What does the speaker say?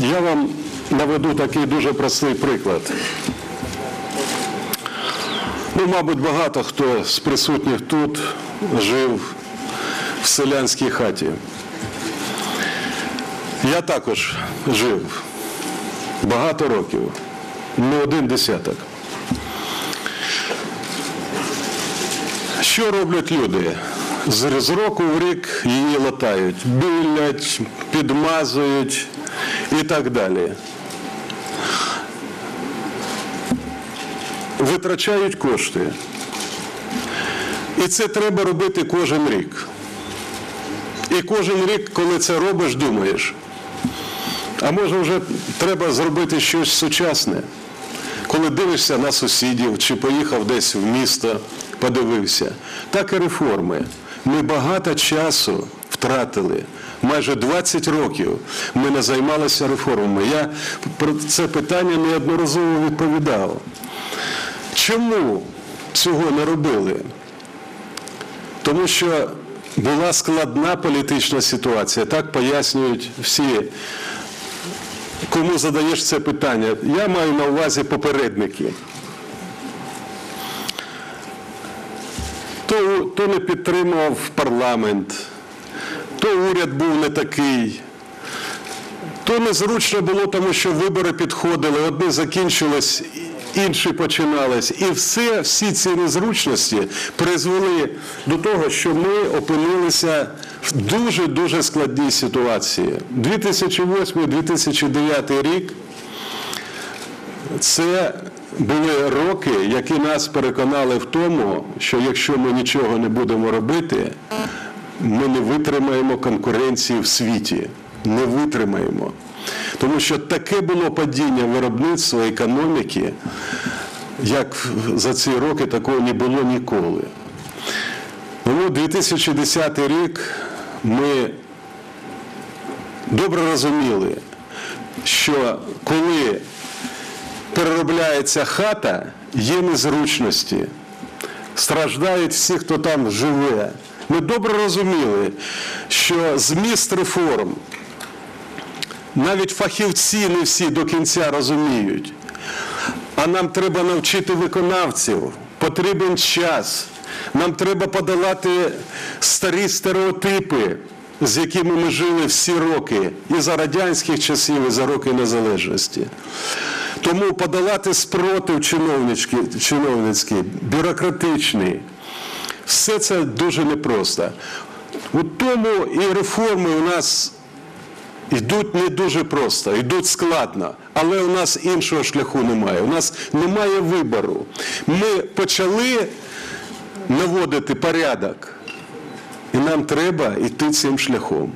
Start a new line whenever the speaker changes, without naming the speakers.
Я вам наведу такий дуже простий приклад. Ну, мабуть, багато хто з присутніх тут жив в селянській хаті. Я також жив багато років, не один десяток. Що роблять люди? З року в рік її латають, білять, підмазують і так далі. Витрачають кошти. І це треба робити кожен рік. І кожен рік, коли це робиш, думаєш, а може вже треба зробити щось сучасне. Коли дивишся на сусідів чи поїхав десь в місто, подивився. Так і реформи. Ми багато часу втратили. Майже 20 років ми не займалися реформами. Я про це питання неодноразово відповідав. Чому цього не робили? Тому що була складна політична ситуація, так пояснюють всі, кому задаєш це питання. Я маю на увазі попередники. То, то не підтримував парламент, то уряд був не такий. То незручно було, тому що вибори підходили, одні закінчились, інші починались. І все, всі ці незручності призвели до того, що ми опинилися в дуже-дуже складній ситуації. 2008-2009 рік це були роки, які нас переконали в тому, що якщо ми нічого не будемо робити, ми не витримаємо конкуренції в світі. Не витримаємо. Тому що таке було падіння виробництва економіки, як за ці роки такого не було ніколи. Тому 2010 рік ми добре розуміли, що коли переробляється хата, є незручності, страждають всі, хто там живе. Ми добре розуміли, що зміст реформ навіть фахівці не всі до кінця розуміють. А нам треба навчити виконавців, потрібен час. Нам треба подолати старі стереотипи, з якими ми жили всі роки, і за радянських часів, і за роки незалежності. Тому подолати спротив чиновницький, бюрократичний, все це дуже непросто. У тому і реформи у нас йдуть не дуже просто, йдуть складно, але у нас іншого шляху немає. У нас немає вибору. Ми почали наводити порядок, і нам треба йти цим шляхом.